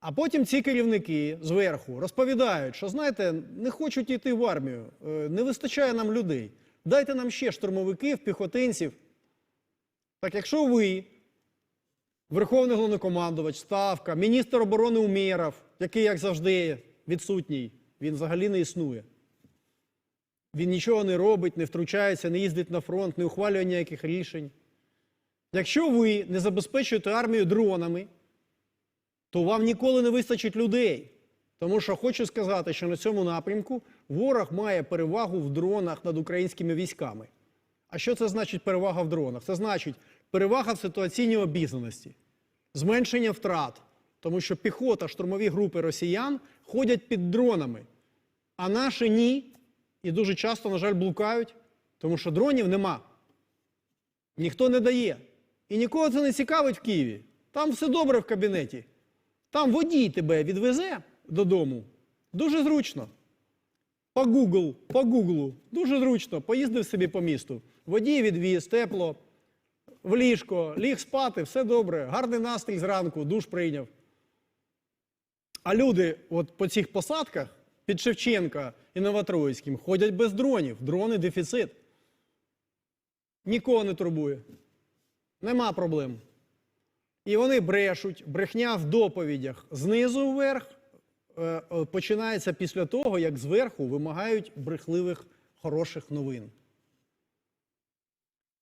А потім ці керівники зверху розповідають, що знаєте, не хочуть йти в армію, е, не вистачає нам людей. Дайте нам ще штурмовиків, піхотинців. Так якщо ви, Верховний головнокомандувач, Ставка, міністр оборони Умєров, який, як завжди, відсутній, він взагалі не існує. Він нічого не робить, не втручається, не їздить на фронт, не ухвалює ніяких рішень. Якщо ви не забезпечуєте армію дронами, то вам ніколи не вистачить людей. Тому що хочу сказати, що на цьому напрямку ворог має перевагу в дронах над українськими військами. А що це значить перевага в дронах? Це значить перевага в ситуаційній обізнаності, зменшення втрат, тому що піхота, штурмові групи росіян ходять під дронами, а наші ні. І дуже часто, на жаль, блукають, тому що дронів нема. Ніхто не дає. І нікого це не цікавить в Києві. Там все добре в кабінеті. Там водій тебе відвезе додому. Дуже зручно. По Google, по Google. Дуже зручно. Поїздив собі по місту. Водій відвіз, тепло, в ліжко, ліг спати, все добре. Гарний настрій зранку, душ прийняв. А люди от по цих посадках під Шевченка і Новотроїцьким ходять без дронів. Дрони дефіцит. Нікого не турбує. Нема проблем. І вони брешуть, брехня в доповідях знизу вверх е, е, починається після того, як зверху вимагають брехливих хороших новин.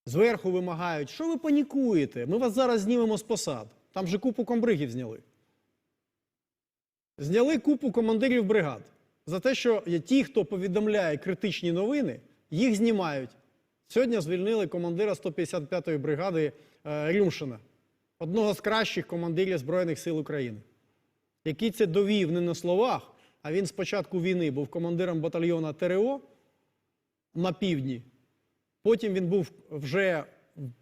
Зверху вимагають, що ви панікуєте? Ми вас зараз знімемо з посад. Там же купу комбригів зняли. Зняли купу командирів бригад за те, що ті, хто повідомляє критичні новини, їх знімають. Сьогодні звільнили командира 155-ї бригади е, Рюмшина, одного з кращих командирів Збройних сил України, який це довів не на словах, а він з початку війни був командиром батальйона ТРО на півдні. Потім він був вже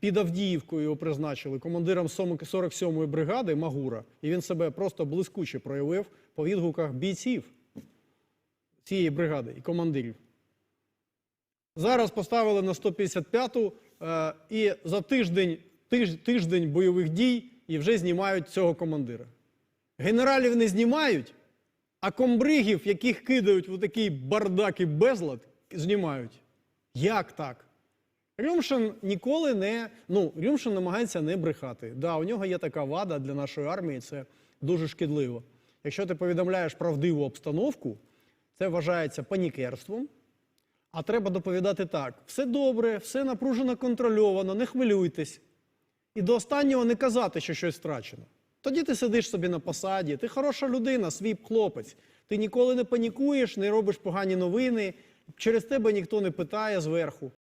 під Авдіївкою його призначили командиром 47-ї бригади Магура, і він себе просто блискуче проявив по відгуках бійців цієї бригади і командирів. Зараз поставили на 155-ту е, і за тиждень, тиж, тиждень бойових дій і вже знімають цього командира. Генералів не знімають, а комбригів, яких кидають в такий бардак і безлад, знімають. Як так? Рюмшин ніколи не. Ну, Рюмшин намагається не брехати. Да, у нього є така вада для нашої армії, це дуже шкідливо. Якщо ти повідомляєш правдиву обстановку, це вважається панікерством. А треба доповідати так: все добре, все напружено контрольовано, не хвилюйтесь. І до останнього не казати, що щось втрачено. Тоді ти сидиш собі на посаді, ти хороша людина, свій хлопець. Ти ніколи не панікуєш, не робиш погані новини. Через тебе ніхто не питає зверху.